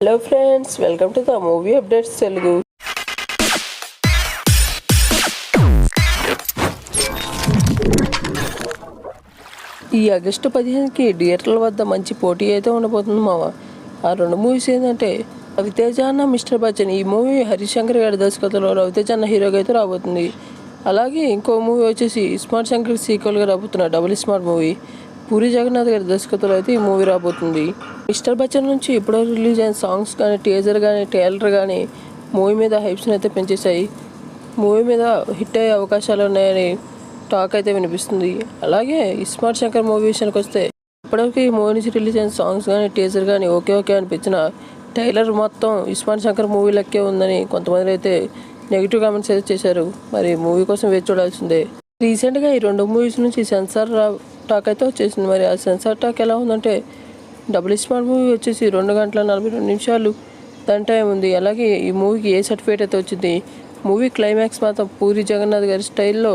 Hello friends welcome to the movie updates Telugu. ఈ August పదిహేనుకి థియేటర్ల వద్ద మంచి పోటీ అయితే ఉండబోతుంది మావా ఆ రెండు మూవీస్ ఏంటంటే రవితేజ అన్న మిస్టర్ బచ్చన్ ఈ మూవీ హరిశంకర్ గారి దర్శకత్వంలో రవితేజ అన్న హీరోగా అయితే రాబోతుంది. అలాగే ఇంకో మూవీ వచ్చేసి స్మార్ట్ శంకర్ సీక్వెల్గా రాబోతున్న double smart movie. Puri Jagannadh garu దర్శకత్వంలో అయితే ఈ మూవీ రాబోతుంది. మిస్టర్ బచ్చన్ నుంచి ఇప్పుడో రిలీజ్ అయిన సాంగ్స్ కానీ టీజర్ కానీ ట్రైలర్ కానీ మూవీ మీద హైప్స్ని అయితే పెంచేశాయి. మూవీ మీద హిట్ అయ్యే అవకాశాలు ఉన్నాయని టాక్ అయితే వినిపిస్తుంది. అలాగే ఇస్మార్ట్ శంకర్ మూవీ విషయానికి వస్తే ఇప్పటివరకు ఈ మూవీ నుంచి రిలీజ్ అయిన సాంగ్స్ కానీ టీజర్ కానీ ఓకే ఓకే అనిపించిన టైలర్ మొత్తం ఇస్మార్ట్ శంకర్ మూవీ లెక్కే ఉందని కొంతమంది అయితే నెగిటివ్ కామెంట్స్ అయితే చేశారు. మరి మూవీ కోసం వేచి చూడాల్సిందే. రీసెంట్గా ఈ రెండు మూవీస్ నుంచి సెన్సార్ టాక్ అయితే వచ్చేసింది మరి. ఆ సెన్సార్ టాక్ ఎలా ఉందంటే డబుల్ స్మార్ట్ మూవీ వచ్చేసి రెండు గంటల నలభై రెండు నిమిషాలు దాని టైం ఉంది. అలాగే ఈ మూవీకి ఏ సర్టిఫికేట్ అయితే వచ్చింది? మూవీ క్లైమాక్స్ మాత్రం పూరి జగన్నాథ్ గారి స్టైల్లో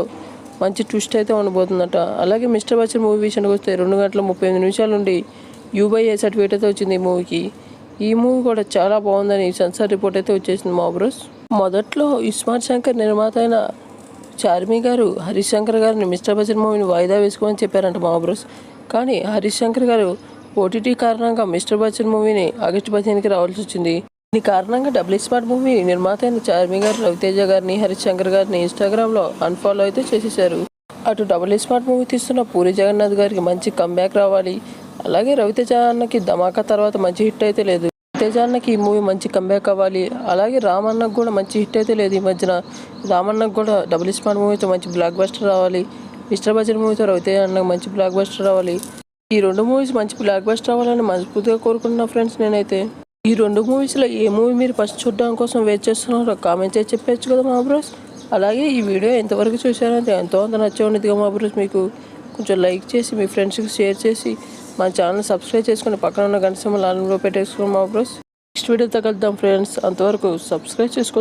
మంచి ట్విస్ట్ అయితే ఉండబోతుందట. అలాగే మిస్టర్ బచ్చన్ మూవీ విషయానికి వస్తే రెండు గంటల ముప్పై ఎనిమిది నిమిషాల నుండి యూబై ఏ సర్టిఫికేట్ అయితే వచ్చింది ఈ మూవీకి. ఈ మూవీ కూడా చాలా బాగుందని సెన్సార్ రిపోర్ట్ అయితే వచ్చేసింది మా బ్రోస్ మొదట్లో ఇస్మార్ట్ శంకర్ నిర్మాత అయిన చార్మి గారు హరీష్ శంకర్ గారిని మిస్టర్ బజన్ మూవీని వాయిదా వేసుకోమని చెప్పారంట మా బ్రోస్ కానీ హరిశంకర్ శంకర్ గారు ఓటీటీ కారణంగా మిస్టర్ బచ్చన్ మూవీని ఆగస్టు పదిహేనుకి రావాల్సి వచ్చింది. దీని కారణంగా డబుల్ స్మార్ట్ మూవీ నిర్మాత అయిన చార్మి గారు రవితేజ గారిని హరీష్ శంకర్ గారిని ఇన్స్టాగ్రామ్లో అన్ఫాలో అయితే చేసేశారు. అటు డబుల్ స్మార్ట్ మూవీ తీస్తున్న పూరి జగన్నాథ్ గారికి మంచి కంబ్యాక్ రావాలి. అలాగే రవితేజ అన్నకి ధమాకా తర్వాత మంచి హిట్ అయితే లేదు. తేజ అన్నకి ఈ మూవీ మంచి కంబ్యాక్ అవ్వాలి. అలాగే రామన్నకు కూడా మంచి హిట్ అయితే లేదు ఈ మధ్యన. రామన్నకు కూడా డబుల్ ఇస్మాన్ మూవీతో మంచి బ్లాక్ బస్టర్ రావాలి. మిస్టర్ బజర్ మూవీతో రవితేజ అన్నకు మంచి బ్లాక్ బస్టర్ రావాలి. ఈ రెండు మూవీస్ మంచి బ్లాక్ బస్టర్ రావాలని మనస్ఫూర్తిగా కోరుకుంటున్నా ఫ్రెండ్స్ నేనైతే. ఈ రెండు మూవీస్లో ఏ మూవీ మీరు ఫస్ట్ చూడడం కోసం వెయిట్ చేస్తున్నారో కామెంట్ చేసి చెప్పచ్చు కదా మా బ్రోస్ అలాగే ఈ వీడియో ఎంతవరకు చూసారంటే ఎంతో అంత నచ్చే ఉండేదిగా మా బ్రోస్ మీకు. కొంచెం లైక్ చేసి మీ ఫ్రెండ్స్కి షేర్ చేసి మా ఛానల్ సబ్స్క్రైబ్ చేసుకుని పక్కన ఉన్న గంట సమయంలో ఆన్లో పెట్టేసుకుని మా బ్రోస్. నెక్స్ట్ వీడియోతో కలుద్దాం ఫ్రెండ్స్. అంతవరకు సబ్స్క్రైబ్ చేసుకోవచ్చు.